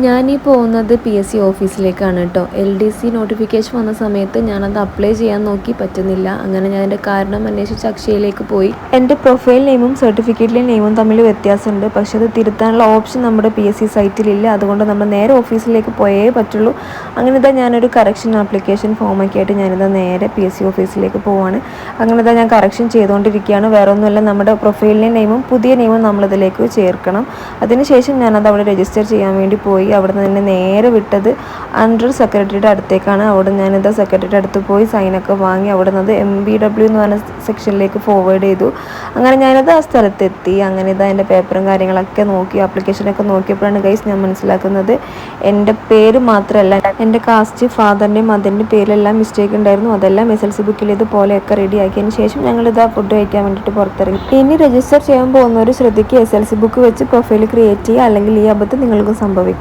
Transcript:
ഞാൻ ഈ പോകുന്നത് പി എസ് സി ഓഫീസിലേക്കാണ് കേട്ടോ എൽ ഡി സി നോട്ടിഫിക്കേഷൻ വന്ന സമയത്ത് ഞാനത് അപ്ലൈ ചെയ്യാൻ നോക്കി പറ്റുന്നില്ല. അങ്ങനെ ഞാൻ എന്റെ കാരണം അന്വേഷിച്ച് അക്ഷയയിലേക്ക് പോയി. എന്റെ പ്രൊഫൈൽ നെയിമും സർട്ടിഫിക്കറ്റിലെ നെയിമും തമ്മിൽ വ്യത്യാസമുണ്ട്. പക്ഷേ അത് തിരുത്താനുള്ള ഓപ്ഷൻ നമ്മുടെ പി എസ് സി സൈറ്റിലില്ല അതുകൊണ്ട് നമ്മൾ നേരെ ഓഫീസിലേക്ക് പോയേ പറ്റുള്ളൂ. അങ്ങനെ ഇതാ ഞാനൊരു കറക്ഷൻ ആപ്ലിക്കേഷൻ ഫോമൊക്കെ ആയിട്ട് ഞാനിതാ നേരെ പി എസ് സി ഓഫീസിലേക്ക് പോവാണ്. അങ്ങനെ ഇതാ ഞാൻ കറക്ഷൻ ചെയ്തുകൊണ്ടിരിക്കുകയാണ്. വേറെ ഒന്നുമല്ല നമ്മുടെ പ്രൊഫൈലിലെ നെയിമും പുതിയ നെയിമും നമ്മളിതിലേക്ക് ചേർക്കണം. അതിനുശേഷം ഞാനത് അവിടെ രജിസ്റ്റർ ചെയ്യാൻ വേണ്ടി പോയി. അവിടെ നിന്ന് എന്നെ നേരെ വിട്ടത് അണ്ടർ സെക്രട്ടറിയുടെ അടുത്തേക്കാണ്. അവിടെ ഞാൻ ഞാനിത് സെക്രട്ടറിയുടെ അടുത്ത് പോയി സൈനൊക്കെ വാങ്ങി അവിടെ നിന്ന് എം ബി ഡബ്ല്യു എന്ന് പറഞ്ഞ സെക്ഷനിലേക്ക് ഫോർവേഡ് ചെയ്തു. അങ്ങനെ ഞാനത് ആ സ്ഥലത്തെത്തി. അങ്ങനെ ഇതാ എന്റെ പേപ്പറും കാര്യങ്ങളൊക്കെ നോക്കി ആപ്ലിക്കേഷനൊക്കെ നോക്കിയപ്പോഴാണ് ഗൈസ് ഞാൻ മനസ്സിലാക്കുന്നത് എന്റെ പേര് മാത്രമല്ല എന്റെ കാസ്റ്റ് ഫാദറിന്റെയും മദറിന്റെയും പേരിലെല്ലാം മിസ്റ്റേക്ക് ഉണ്ടായിരുന്നു. അതെല്ലാം എസ് എൽ സി ബുക്കിൽ ഇതുപോലെയൊക്കെ റെഡിയാക്കിയതിന് ശേഷം ഞങ്ങൾ ഇതാ ഫുഡ് കഴിക്കാൻ വേണ്ടിയിട്ട് പുറത്തിറങ്ങി. ഇനി രജിസ്റ്റർ ചെയ്യാൻ പോകുന്നവർ ശ്രദ്ധിക്കുക. എസ് എൽ സി ബുക്ക് വെച്ച് പ്രൊഫൈൽ ക്രിയേറ്റ് ചെയ്യുക. അല്ലെങ്കിൽ ഈ അബദ്ധം നിങ്ങൾക്ക് സംഭവിക്കും.